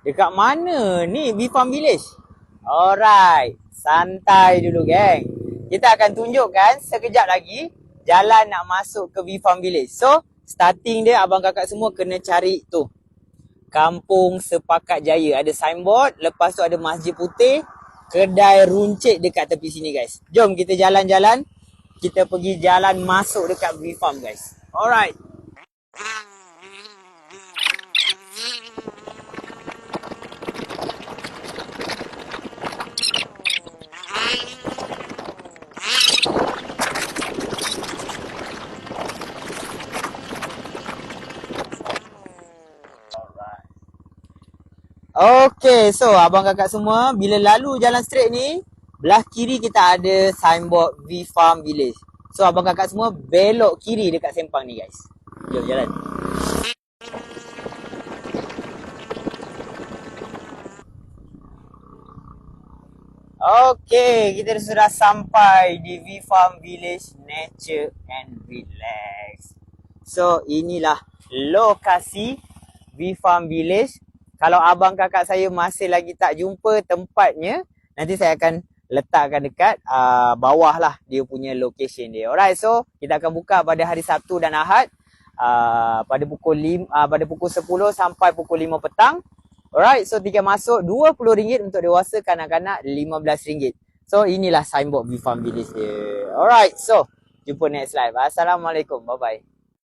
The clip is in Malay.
Dekat mana ni V Farm Village? Alright, santai dulu geng. Kita akan tunjukkan sekejap lagi jalan nak masuk ke V Farm Village. So, starting dia abang kakak semua kena cari tu. Kampung Sepakat Jaya. Ada signboard, lepas tu ada Masjid Putih, kedai runcit dekat tepi sini guys. Jom kita jalan-jalan. Kita pergi jalan masuk dekat Farm guys. Alright. Okay, so abang kakak semua bila lalu jalan straight ni, belah kiri kita ada signboard V Farm Village. So abang kakak semua belok kiri dekat sempang ni guys. Jom jalan. Okay, kita sudah sampai di V Farm Village Nature and Relax. So inilah lokasi V Farm Village kalau abang kakak saya masih lagi tak jumpa tempatnya, nanti saya akan letakkan dekat uh, bawah lah dia punya location dia. Alright, so kita akan buka pada hari Sabtu dan Ahad uh, pada pukul 5, uh, pada pukul 10 sampai pukul 5 petang. Alright, so tiket masuk RM20 untuk dewasa, kanak-kanak RM15. So inilah signboard V Farm Village dia. Alright, so jumpa next live. Assalamualaikum. Bye bye.